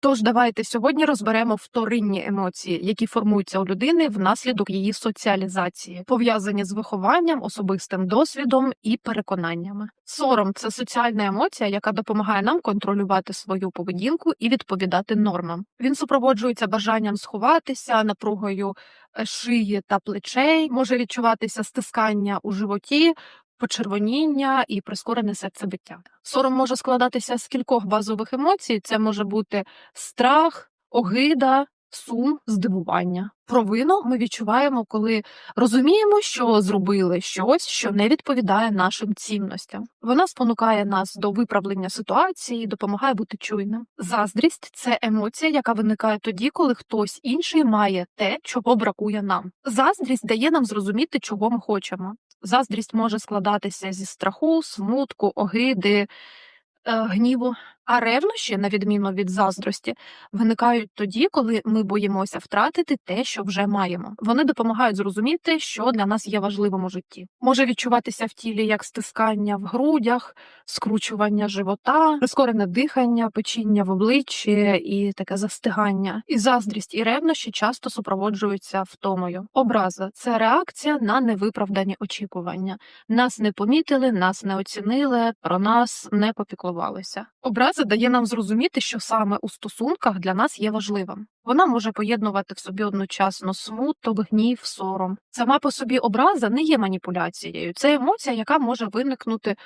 Тож давайте сьогодні розберемо вторинні емоції, які формуються у людини внаслідок її соціалізації, пов'язані з вихованням, особистим досвідом і переконаннями. Сором це соціальна емоція, яка допомагає нам контролювати свою поведінку і відповідати нормам. Він супроводжується бажанням сховатися, напругою е, шиї та плечей, може відчуватися стискання у животі, почервоніння і прискорене серцебиття. Сором може складатися з кількох базових емоцій. Це може бути страх, огида, сум, здивування. Провину ми відчуваємо, коли розуміємо, що зробили щось, що не відповідає нашим цінностям. Вона спонукає нас до виправлення ситуації, допомагає бути чуйним. Заздрість це емоція, яка виникає тоді, коли хтось інший має те, чого бракує нам. Заздрість дає нам зрозуміти, чого ми хочемо. Заздрість може складатися зі страху, смутку, огиди, е, гніву. А ревнощі, на відміну від заздрості, виникають тоді, коли ми боїмося втратити те, що вже маємо. Вони допомагають зрозуміти, що для нас є важливим у житті. Може відчуватися в тілі як стискання в грудях, скручування живота, прискорене дихання, печіння в обличчі і таке застигання. І заздрість і ревнощі часто супроводжуються втомою. Образа це реакція на невиправдані очікування. Нас не помітили, нас не оцінили, про нас не попіклувалися. Образа дає нам зрозуміти, що саме у стосунках для нас є важливим. Вона може поєднувати в собі одночасно смуток, гнів, сором. Сама по собі образа не є маніпуляцією. Це емоція, яка може виникнути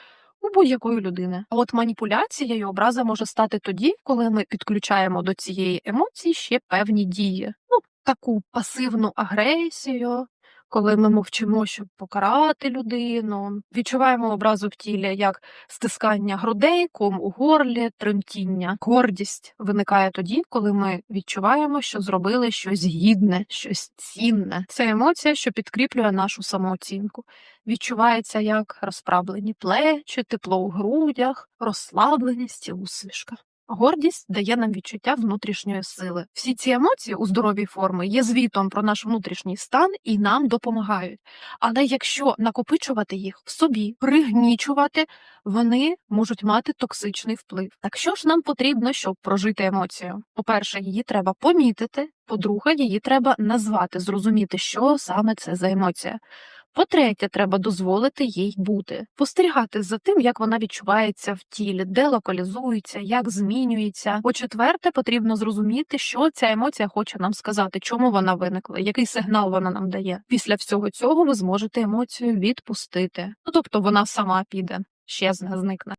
у будь-якої людини. А от маніпуляцією образа може стати тоді, коли ми підключаємо до цієї емоції ще певні дії. Ну, таку пасивну агресію, коли ми мовчимо, щоб покарати людину, відчуваємо образу в тілі як стискання грудей, ком у горлі, тремтіння. Гордість виникає тоді, коли ми відчуваємо, що зробили щось гідне, щось цінне. Це емоція, що підкріплює нашу самооцінку. Відчувається як розправлені плечі, тепло у грудях, розслабленість і усмішка. Гордість дає нам відчуття внутрішньої сили. Всі ці емоції у здоровій формі є звітом про наш внутрішній стан і нам допомагають. Але якщо накопичувати їх в собі, пригнічувати, вони можуть мати токсичний вплив. Так що ж нам потрібно, щоб прожити емоцію? По-перше, її треба помітити. По-друге, її треба назвати, зрозуміти, що саме це за емоція. По-третє, треба дозволити їй бути, спостерігати за тим, як вона відчувається в тілі, де локалізується, як змінюється. По-четверте, потрібно зрозуміти, що ця емоція хоче нам сказати, чому вона виникла, який сигнал вона нам дає. Після всього цього ви зможете емоцію відпустити. Ну тобто вона сама піде, щезне, зникне.